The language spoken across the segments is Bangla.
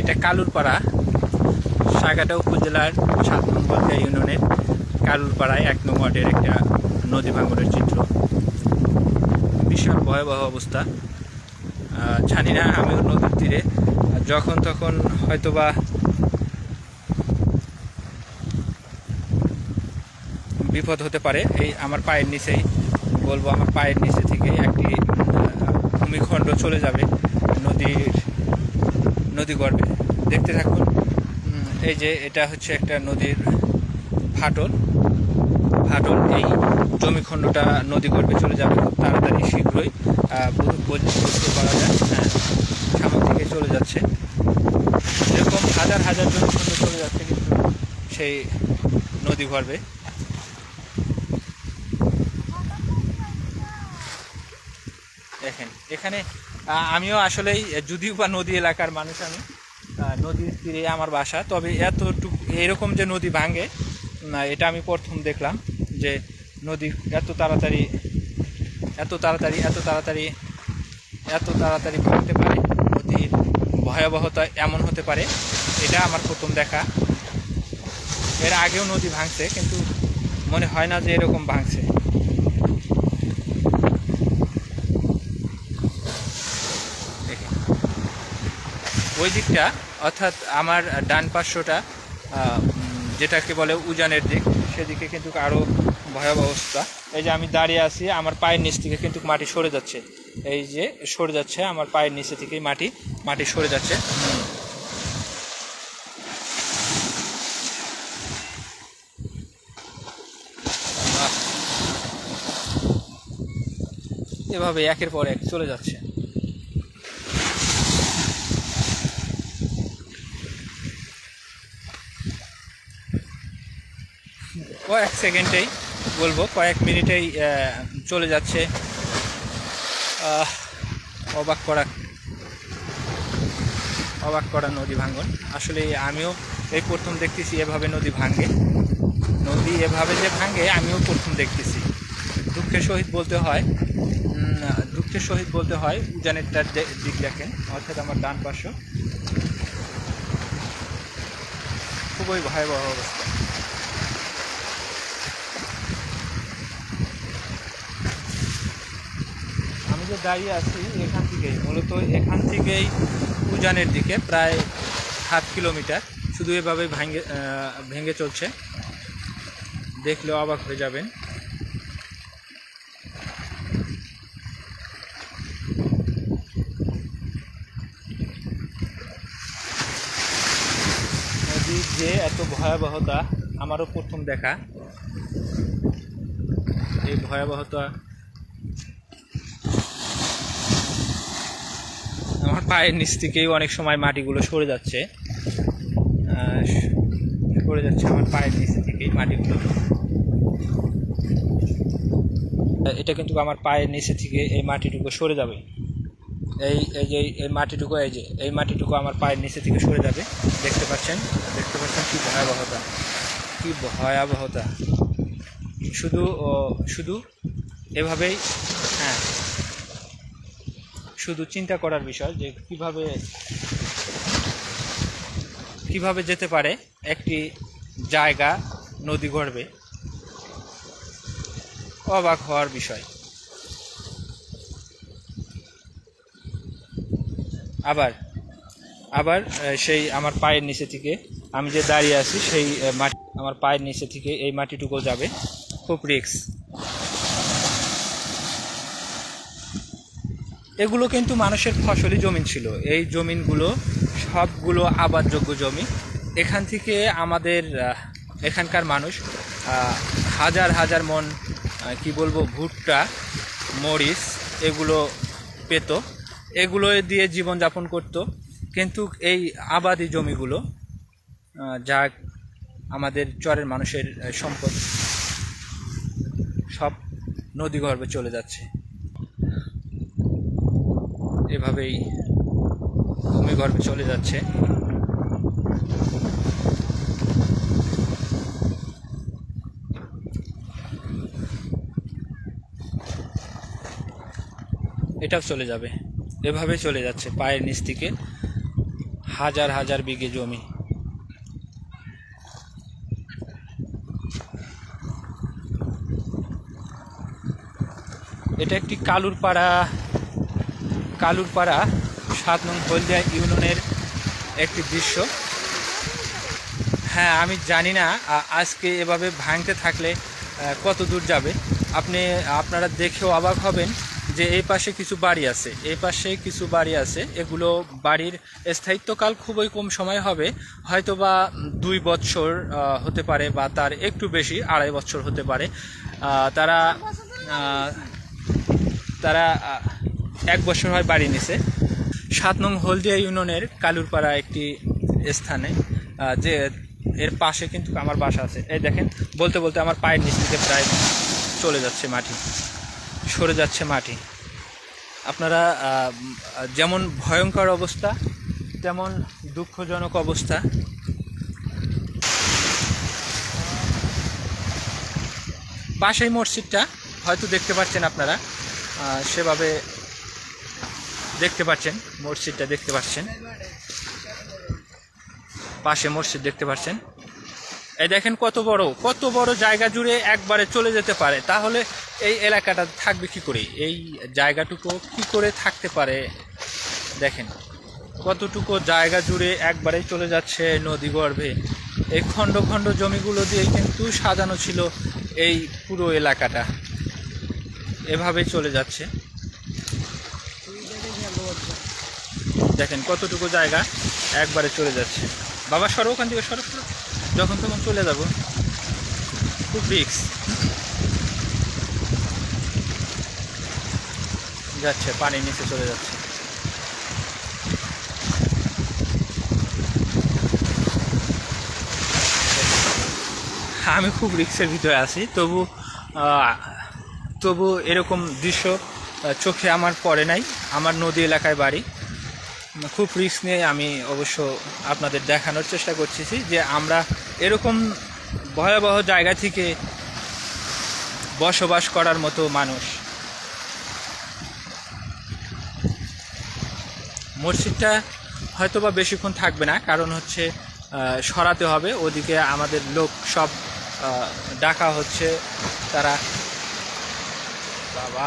এটা কালুরপাড়া, সাগাটা উপজেলার সাত নম্বর ইউনিয়নের কালুরপাড়ায় এক নম্বর ওয়ার্ডের একটা নদী ভাঙনের চিত্র। বিশাল ভয়াবহ অবস্থা। জানি না, আমিও নদীর তীরে। যখন তখন হয়তোবা বিপদ হতে পারে। এই আমার পায়ের নিচেই, বলব আমার পায়ের নিচে থেকে একটি ভূমিখণ্ড চলে যাবে নদীর নদী গর্ভে দেখতে থাকুন। এই যে এটা হচ্ছে একটা নদীর ফাটল। ফাটল এই জমিখণ্ডটা নদী গর্ভে চলে যাবে খুব তাড়াতাড়ি, শীঘ্রই। বুঝতে পারা যায়। হ্যাঁ সামনে থেকে চলে যাচ্ছে। এরকম হাজার হাজার জমিখণ্ড চলে যাচ্ছে কিন্তু সেই নদী গর্ভে। দেখেন, এখানে আমিও আসলেই যদিও বা নদী এলাকার মানুষ আমি নদীর তীরে আমার বাসা। তবে এতটুকু এরকম যে নদী ভাঙে, না, এটা আমি প্রথম দেখলাম যে নদী এত তাড়াতাড়ি এত তাড়াতাড়ি এত তাড়াতাড়ি এত তাড়াতাড়ি ভাঙতে পারে। নদীর ভয়াবহতা এমন হতে পারে, এটা আমার প্রথম দেখা। এর আগেও নদী ভাঙছে, কিন্তু মনে হয় না যে এরকম ভাঙছে। ওই দিকটা অর্থাৎ আমার ডান পার্শ্বটা যেটাকে বলে উজানের দিক, সেদিকে কিন্তু আরও ভয়াবহ অবস্থা। এই যে আমি দাঁড়িয়ে আছি, আমার পায়ের নিচ থেকে কিন্তু মাটি সরে যাচ্ছে। এই যে সরে যাচ্ছে, আমার পায়ের নিচে থেকেই মাটি মাটি সরে যাচ্ছে। এভাবে একের পর এক চলে যাচ্ছে। কয়েক সেকেন্ডেই বলব, কয়েক মিনিটেই চলে যাচ্ছে। অবাক করা অবাক করা নদী ভাঙন। আসলে আমিও এই প্রথম দেখতেছি এভাবে নদী ভাঙে। নদী এভাবে যে ভাঙে, আমিও প্রথম দেখতেছি। দুঃখের সহিত বলতে হয় দুঃখের সহিত বলতে হয় উজানের তার দিক দেখেন, অর্থাৎ আমার ডান পার্শ্ব খুবই ভয়াবহ অবস্থা। যে দাঁড়িয়ে আছি এখান থেকেই, মূলত এখান থেকেই উজানের দিকে, প্রায় সাত কিলোমিটার। শুধু এভাবে ভাঙে ভেঙে চলছে। দেখলে অবাক হয়ে যাবেন। যে এত ভয়াবহতা, আমারও প্রথম দেখা। এই ভয়াবহতা আমার পায়ের নিচ থেকেই অনেক সময় মাটিগুলো সরে যাচ্ছে। সরে যাচ্ছে আমার পায়ের নিচ থেকেই মাটিগুলো। এটা কিন্তু আমার পায়ের নিচে থেকে এই মাটিটুকু সরে যাবে। এই এই যে, এই মাটিটুকু, এই যে, এই মাটিটুকু আমার পায়ের নিচে থেকে সরে যাবে। দেখতে পাচ্ছেন? দেখতে পাচ্ছেন কি ভয়াবহতা? কি ভয়াবহতা? শুধু শুধু এভাবেই শুধু চিন্তা করার বিষয় যে কীভাবে কীভাবে যেতে পারে একটি জায়গা নদী গর্ভে অবাক হওয়ার বিষয়। আবার আবার সেই আমার পায়ের নিচে থেকে আমি যে দাঁড়িয়ে আছি সেই মাটি আমার পায়ের নিচে থেকে এই মাটিটুকু যাবে। খুব রিক্স এগুলো কিন্তু মানুষের ফসলি জমিন ছিল। এই জমিনগুলো সবগুলো আবাদযোগ্য জমি। এখান থেকে আমাদের এখানকার মানুষ হাজার হাজার মন কি বলব, ভুট্টা, মরিচ এগুলো পেত। এগুলো দিয়ে জীবনযাপন করত। কিন্তু এই আবাদি জমিগুলো যা আমাদের চরের মানুষের সম্পদ, সব নদীগর্ভে চলে যাচ্ছে। এভাবেই ভূমিগর্ভে চলে যাচ্ছে। এটাও চলে যাবে। এভাবে চলে যাচ্ছে পায়ের নিচ থেকে হাজার হাজার বিঘে জমি। এটা একটি কালুরপাড়া কালুরপাড়া সাত নং হলদিয়া ইউনিয়নের একটি দৃশ্য। হ্যাঁ আমি জানি না আজকে এভাবে ভাঙতে থাকলে কত দূর যাবে? আপনি, আপনারা দেখেও অবাক হবেন যে এই পাশে কিছু বাড়ি আছে। এই পাশে কিছু বাড়ি আছে। এগুলো বাড়ির স্থায়িত্বকাল খুবই কম সময় হবে। হয়তো বা দুই বছর হতে পারে বা তার একটু বেশি, আড়াই বছর হতে পারে। তারা তারা এক বছর হয় বাড়ি নিছে। সাত নং হলদিয়া ইউনিয়নের কালুরপাড়া একটি স্থানে যে এর পাশে কিন্তু আমার বাসা আছে। এই দেখেন, বলতে বলতে আমার পায়ের নিচ থেকে প্রায় চলে যাচ্ছে মাটি, সরে যাচ্ছে মাটি। আপনারা যেমন ভয়ঙ্কর অবস্থা, তেমন দুঃখজনক অবস্থা। পাশেই মসজিদটা হয়তো দেখতে পাচ্ছেন আপনারা সেভাবে দেখতে পাচ্ছেন, মসজিদটা দেখতে পাচ্ছেন। পাশে মসজিদ দেখতে পাচ্ছেন। এই দেখেন কত বড় কত বড় জায়গা জুড়ে একবারে চলে যেতে পারে। তাহলে এই এলাকাটা থাকবে কি করে? এই জায়গাটুকু কি করে থাকতে পারে? দেখেন, কতটুকু জায়গা জুড়ে একবারে চলে যাচ্ছে নদী গর্ভে। এই খণ্ড খণ্ড জমিগুলো দিয়ে কিন্তু সাজানো ছিল এই পুরো এলাকাটা। এভাবেই চলে যাচ্ছে। দেখেন কতটুকু জায়গা একবারে চলে যাচ্ছে। বাবা, সরো ওখান থেকে, সরো। যখন তখন চলে যাব। খুব রিক্স যাচ্ছে, পানির নিচে চলে যাচ্ছে। আমি খুব রিক্সের ভিতরে আছি। তবু তবু এরকম দৃশ্য চোখে আমার পড়ে নাই। আমার নদী এলাকায় বাড়ি। খুব রিস্ক নিয়ে আমি অবশ্য আপনাদের দেখানোর চেষ্টা করতেছি যে আমরা এরকম ভয়াবহ জায়গা থেকে বসবাস করার মতো মানুষ। মসজিদটা হয়তো বা বেশিক্ষণ থাকবে না, কারণ হচ্ছে সরাতে হবে, ওদিকে আমাদের লোক সব ডাকা হচ্ছে, তারা বাবা।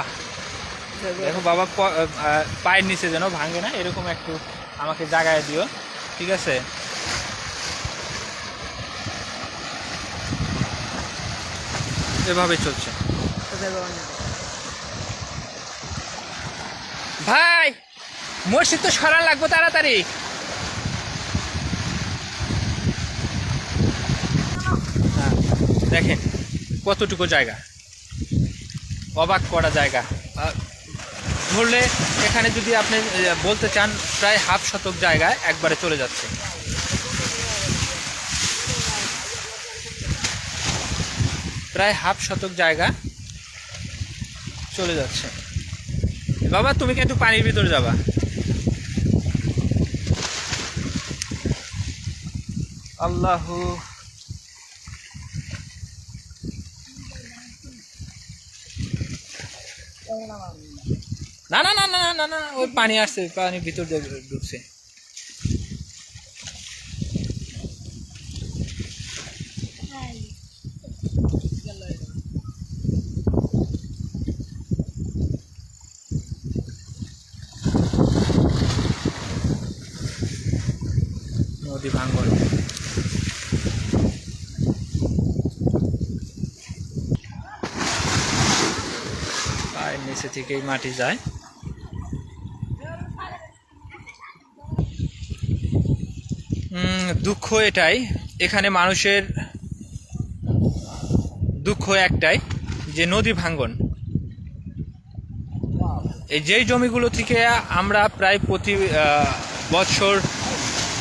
দেখো বাবা পায়ের নিচে যেন ভাঙে না এরকম একটু আমাকে জাগায় দিও ঠিক আছে? এভাবে চলছে। ভাই মসজিদ তো সরা লাগবো তাড়াতাড়ি। হ্যাঁ, দেখেন কতটুকু জায়গা। অবাক করা জায়গা। ধরলে এখানে যদি আপনি বলতে চান প্রায় হাফ শতক জায়গায় একবারে চলে যাচ্ছে। প্রায় হাফ শতক জায়গা চলে যাচ্ছে। বাবা, তুমি কিন্তু পানির ভিতরে যাবা? আল্লাহ না না না না না না ওই পানি আসছে পানির ভিতর দিয়ে ঢুকছে। নদী ভাঙ্গন পায়ের নিচে থেকেই মাটি যায়। দুঃখ এটাই। এখানে মানুষের দুঃখ একটাই, যে নদী ভাঙ্গন। এই যেই জমিগুলো থেকে আমরা প্রায় প্রতি বছর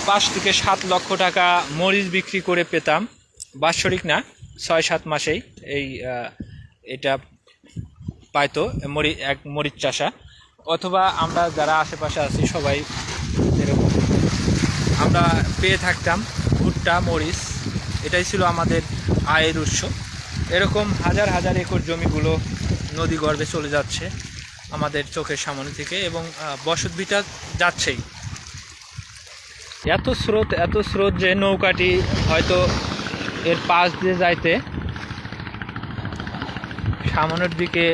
পাঁচ থেকে সাত লক্ষ টাকা মরিচ বিক্রি করে পেতাম, বাৎসরিক না, ছয় সাত মাসেই এই এটা পাইতো, মরি, এক মরিচ চাষা। অথবা আমরা যারা আশেপাশে আছি সবাই আমরা পেয়ে থাকতাম ভুট্টা, মরিচ, এটাই ছিল আমাদের আয়ের উৎস। এরকম হাজার হাজার একর জমিগুলো নদী গর্ভে চলে যাচ্ছে আমাদের চোখের সামনে থেকে এবং বসতভিটা যাচ্ছেই। এত স্রোত এত স্রোত যে নৌকাটি হয়তো এর পাশ দিয়ে যাইতে সামনের দিকে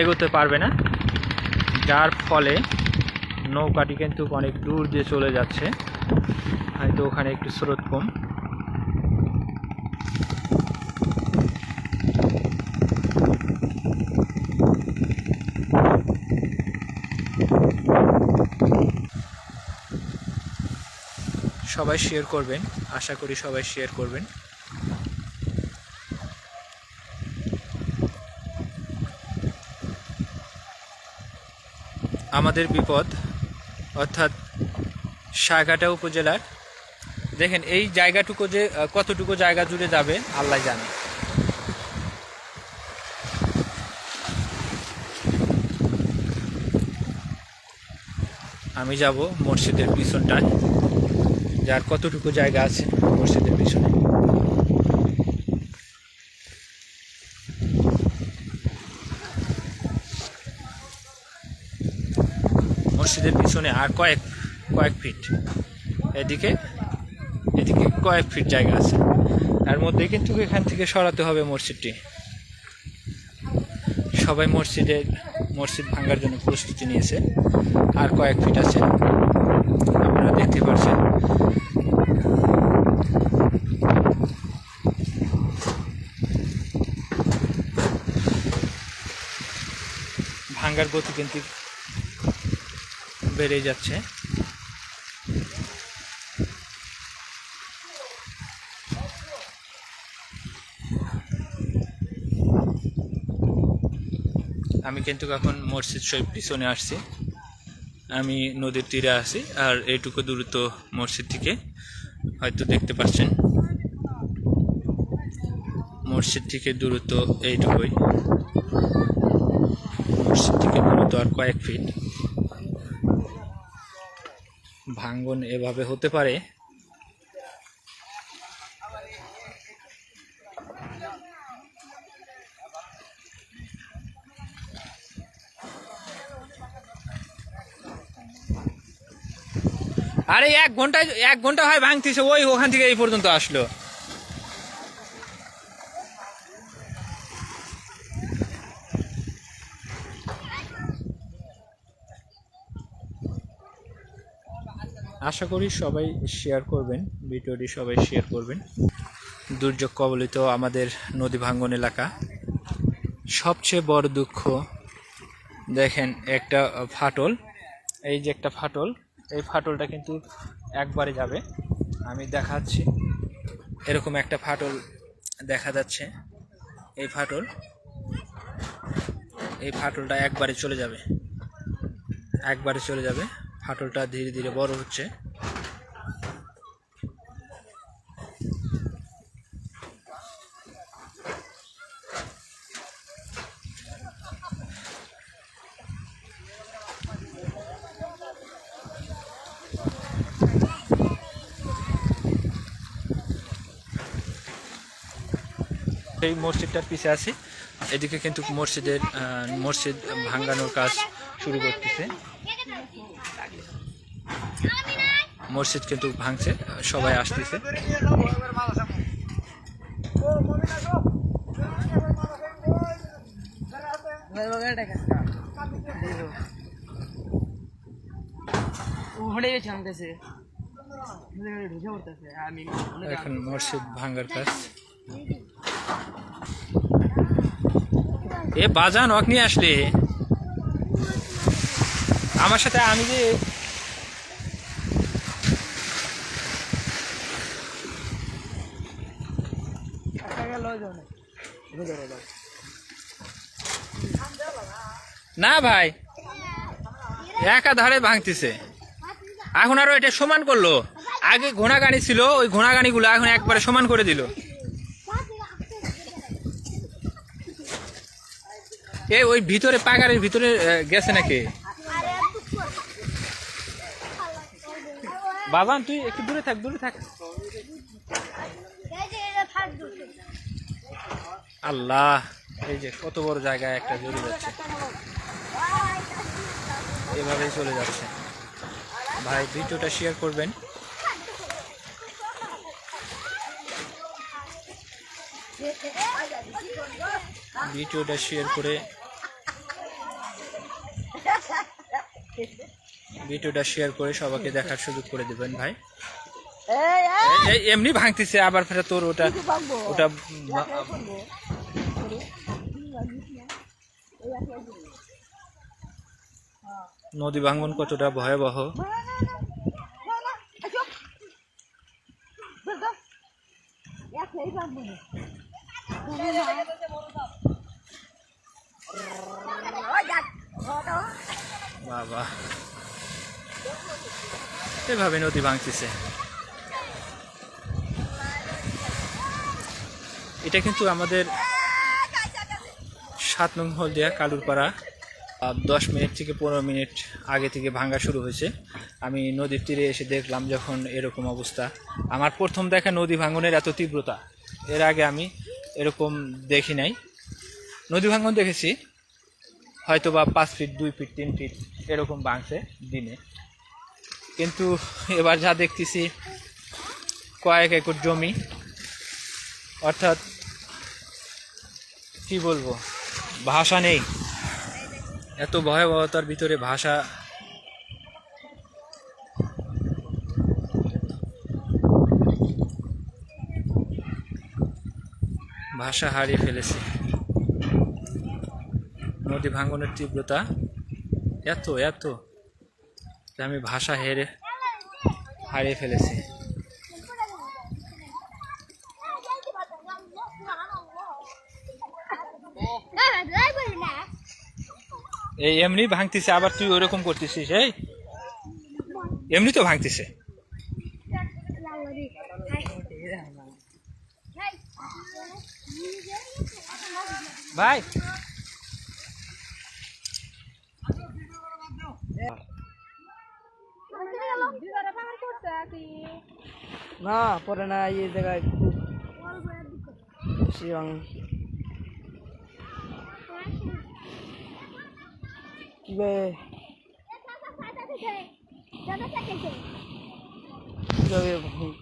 এগোতে পারবে না। যার ফলে নৌকাটি কিন্তু অনেক দূর দিয়ে চলে যাচ্ছে। হয়তো ওখানে একটু স্রোত কম। সবাই শেয়ার করবেন, আশা করি সবাই শেয়ার করবেন। আমাদের বিপদ অর্থাৎ সাগাটা উপজেলার। দেখেন, এই জায়গাটুকু যে কতটুকু জায়গা জুড়ে যাবে, আল্লাহ জানে। আমি যাব মসজিদের পিছনটায়, যার কতটুকু জায়গা আছে মসজিদের পিছনে মসজিদের পিছনে আর কয়েক কয়েক ফিট এদিকে এদিকে কয়েক ফিট জায়গা আছে। তার মধ্যে কিন্তু এখান থেকে সরাতে হবে মসজিদটি। সবাই মসজিদের মসজিদ ভাঙার জন্য প্রস্তুতি নিয়েছে। আর কয়েক ফিট আছে। আপনারা দেখতে পাচ্ছেন। ভাঙ্গার গতি কিন্তু বেড়ে যাচ্ছে। আমি কিন্তু এখন মসজিদ শরীফ পিছনে আসছি। আমি নদীর তীরে আছি আর এইটুকু দূরত্ব মসজিদ থেকে হয়তো দেখতে পাচ্ছেন। মসজিদ থেকে দূরত্ব এইটুকুই। মসজিদ থেকে দূরত্ব আর কয়েক ফিট ভাঙ্গন এভাবে হতে পারে। আরে এক ঘন্টায় এক ঘণ্টা হয় ভাঙতিছে, ওই ওখান থেকে এই পর্যন্ত আসলো। আশা করি সবাই শেয়ার করবেন, ভিডিওটি সবাই শেয়ার করবেন। দুর্যোগ কবলিত আমাদের নদী ভাঙ্গন এলাকা। সবচেয়ে বড় দুঃখ, দেখেন একটা ফাটল। এই যে একটা ফাটল, এই ফাটলটা কিন্তু একবারে যাবে। আমি দেখাচ্ছি, এরকম একটা ফাটল দেখা যাচ্ছে। এই ফাটল, এই ফাটলটা একবারে চলে যাবে। একবারে চলে যাবে। ফাটলটা ধীরে ধীরে বড় হচ্ছে। এই মসজিদটার পিছে আছি। এদিকে কিন্তু মসজিদের মসজিদ ভাঙ্গানোর কাজ শুরু করতেছে। মসজিদ কিন্তু ভাঙছে, সবাই আসতেছে। এখন মসজিদ ভাঙ্গার কাজ। এ বাজান অক আসলে। আমার সাথে আমি যে না ভাই, একা ধারে ভাঙতেছে। এখন আরও এটা সমান করল। আগে ঘোড়া গাড়ি ছিল, ওই ঘোড়া গাড়িগুলো এখন একবারে সমান করে দিল। এ, ওই ভিতরে পাগারের ভিতরে গেছে নাকি? বাবান তুই একটু দূরে থাক দূরে থাক। আল্লাহ এই যে কত বড় জায়গায় একটা জড়ি যাচ্ছে। এভাবেই চলে যাচ্ছে। ভাই ভিডিওটা শেয়ার করবেন। ভিডিওটা শেয়ার করে ভিডিওটা শেয়ার করে সবাইকে দেখার সুযোগ করে দেবেন ভাই। এমনি ভাঙতেছে আবার ফেরা তোর ওটা ওটা নদী ভাঙ্গন কতটা ভয়াবহ? বাবা। এভাবে নদী ভাঙতেছে। এটা কিন্তু আমাদের সাত নং হলদিয়া কালুরপাড়া। দশ মিনিট থেকে পনেরো মিনিট আগে থেকে ভাঙা শুরু হয়েছে। আমি নদীর তীরে এসে দেখলাম যখন এরকম অবস্থা। আমার প্রথম দেখা নদী ভাঙনের এত তীব্রতা, এর আগে আমি এরকম দেখি নাই। নদী ভাঙন দেখেছি হয়তো বা পাঁচ ফিট দুই ফিট তিন ফিট এরকম ভাঙছে দিনে। কিন্তু এবার যা দেখতেছি, কয়েক একর জমি। অর্থাৎ কি বলব, ভাষা নেই। এত ভয়াবহতার ভিতরে ভাষা। ভাষা হারিয়ে ফেলেছে। নদী ভাঙনের তীব্রতা। এত এত আমি ভাষা হেরে হারিয়ে ফেলেছি। এই এমনি ভাঙতেছে, আবার তুই ওরকম করতেছিস, এই? এমনি তো ভাঙতেছে। ভাই। না, পরে না, এই জায়গায় খুব শিবং কীভাবে কীভাবে ভুল-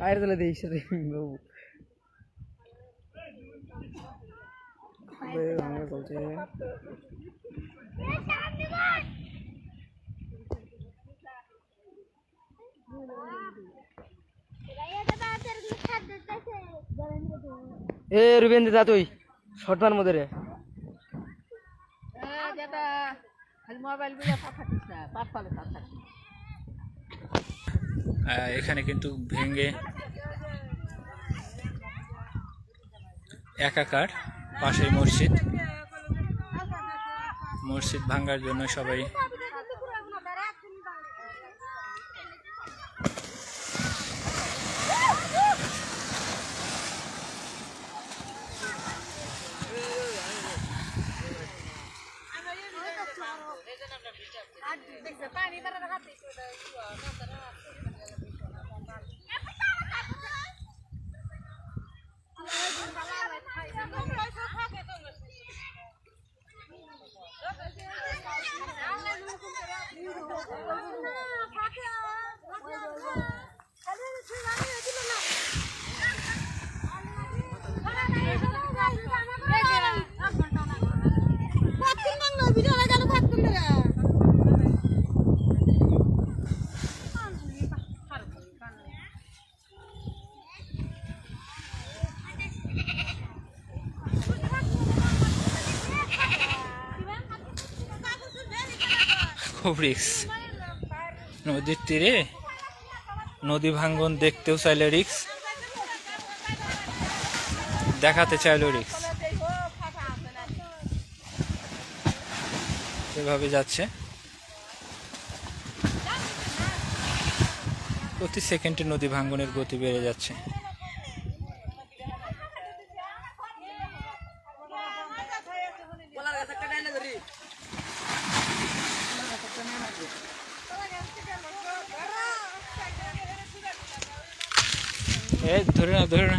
আয়ের তলে দিই সাথে বাবু কীভাবে ভাঙা চলছে এ রুবেন দা তুই। শর্টমার মধ্যে রে। এখানে কিন্তু ভেঙে একাকার পাশেই মসজিদ। মসজিদ ভাঙার জন্য সবাই খুব রিক্স নদীর তীরে নদী ভাঙ্গন দেখতেও চাইলে রিক্স। দেখাতে চাইলেও রিক্স। এভাবে যাচ্ছে। প্রতি সেকেন্ডে নদী ভাঙ্গনের গতি বেড়ে যাচ্ছে এ ধরে না ধরে না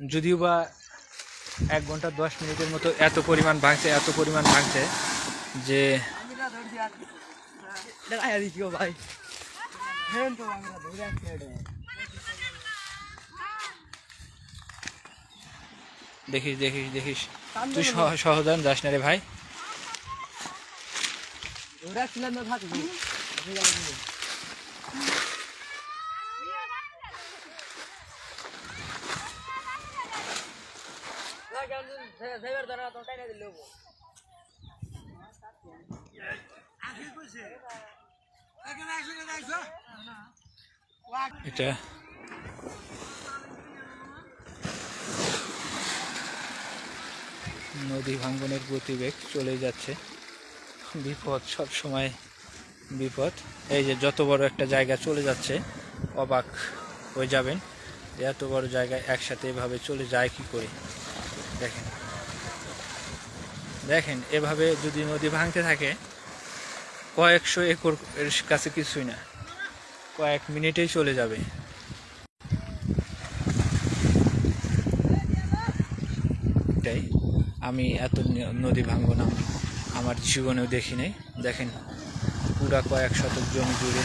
যদিও বা এক ঘণ্টা দশ মিনিটের মতো এত পরিমাণ ভাঙছে, এত পরিমাণ ভাঙছে যে দেখিস দেখিস দেখিস। তুই সহ- সহদান যাস না রে ভাই। ধরে আসছিলাম না থাকব এটা। নদী ভাঙ্গনের গতিবেগ চলে যাচ্ছে। বিপদ সব সময় বিপদ। এই যে যত বড় একটা জায়গা চলে যাচ্ছে, অবাক হয়ে যাবেন এত বড় জায়গায় একসাথে এভাবে চলে যায় কি করে? দেখেন। দেখেন, এভাবে যদি নদী ভাঙতে থাকে, কয়েকশো একর এর কাছে কিছুই না। কয়েক মিনিটেই চলে যাবে। এটাই আমি এত নদী ভাঙ্গন না, আমার জীবনেও দেখি নাই। দেখেন, পুরা কয়েক শতক জমি জুড়ে।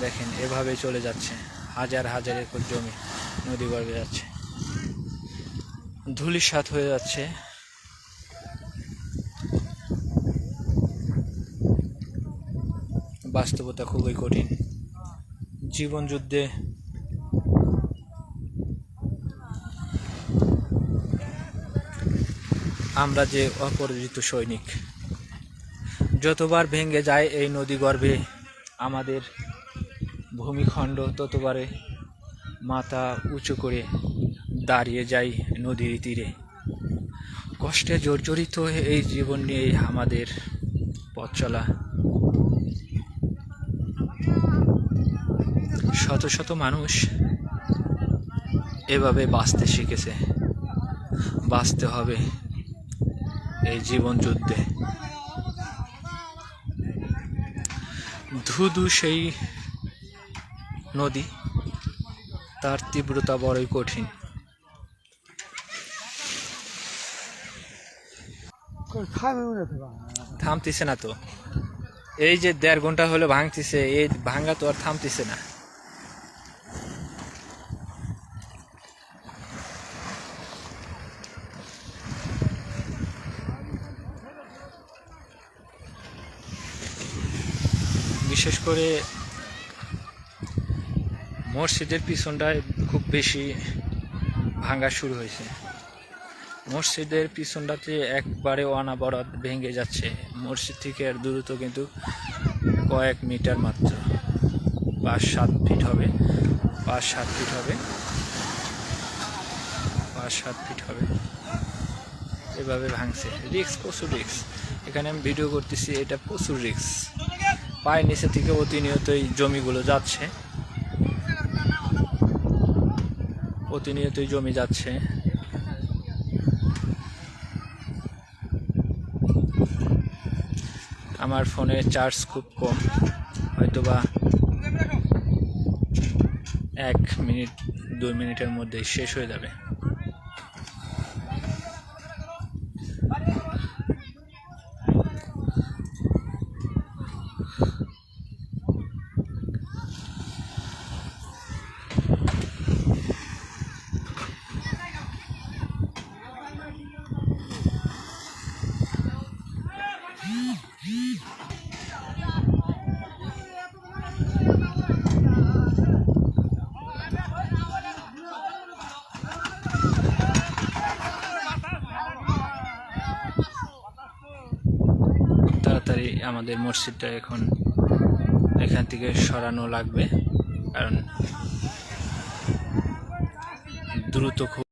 দেখেন, এভাবে চলে যাচ্ছে। হাজার হাজার একর জমি নদী গর্ভে যাচ্ছে। ধুলিসাৎ হয়ে যাচ্ছে। বাস্তবতা খুবই কঠিন। জীবন যুদ্ধে আমরা যে অপরাজিত সৈনিক, যতবার ভেঙে যায় এই নদী গর্ভে, আমাদের ভূমিখণ্ড ততবারে মাথা উঁচু করে দাঁড়িয়ে যাই নদীর তীরে। কষ্টে জর্জরিত এই জীবন নিয়ে আমাদের পথ চলা। শত শত মানুষ এভাবে বাঁচতে শিখেছে। বাঁচতে হবে এই জীবন যুদ্ধে। ধুধু সেই নদী তার তীব্রতা বড়ই কঠিন। থামতিছে না তো। এই যে দেড় ঘণ্টা হলে ভাঙতিছে এই ভাঙা তো আর থামতিছে না। বিশেষ করে মসজিদের পিছনটায় খুব বেশি ভাঙা শুরু হয়েছে। মসজিদের পিছনটাতে একবারে অনাবরত ভেঙে যাচ্ছে। মসজিদ থেকে আর দূরত্ব কিন্তু কয়েক মিটার মাত্র। পাঁচ সাত ফিট হবে। পাঁচ সাত ফিট হবে। পাঁচ সাত ফিট হবে। এভাবে ভাঙছে। রিক্স প্রচুর রিক্স এখানে আমি ভিডিও করতেছি, এটা প্রচুর রিক্স পায়ের নিচে থেকে প্রতিনিয়তই জমিগুলো যাচ্ছে। প্রতিনিয়তই জমি যাচ্ছে। আমার ফোনে চার্জ খুব কম। হয়তোবা এক মিনিট, দুই মিনিটের মধ্যে শেষ হয়ে যাবে। আমাদের মসজিদটা এখন এখান থেকে সরানো লাগবে কারণ দ্রুত খুব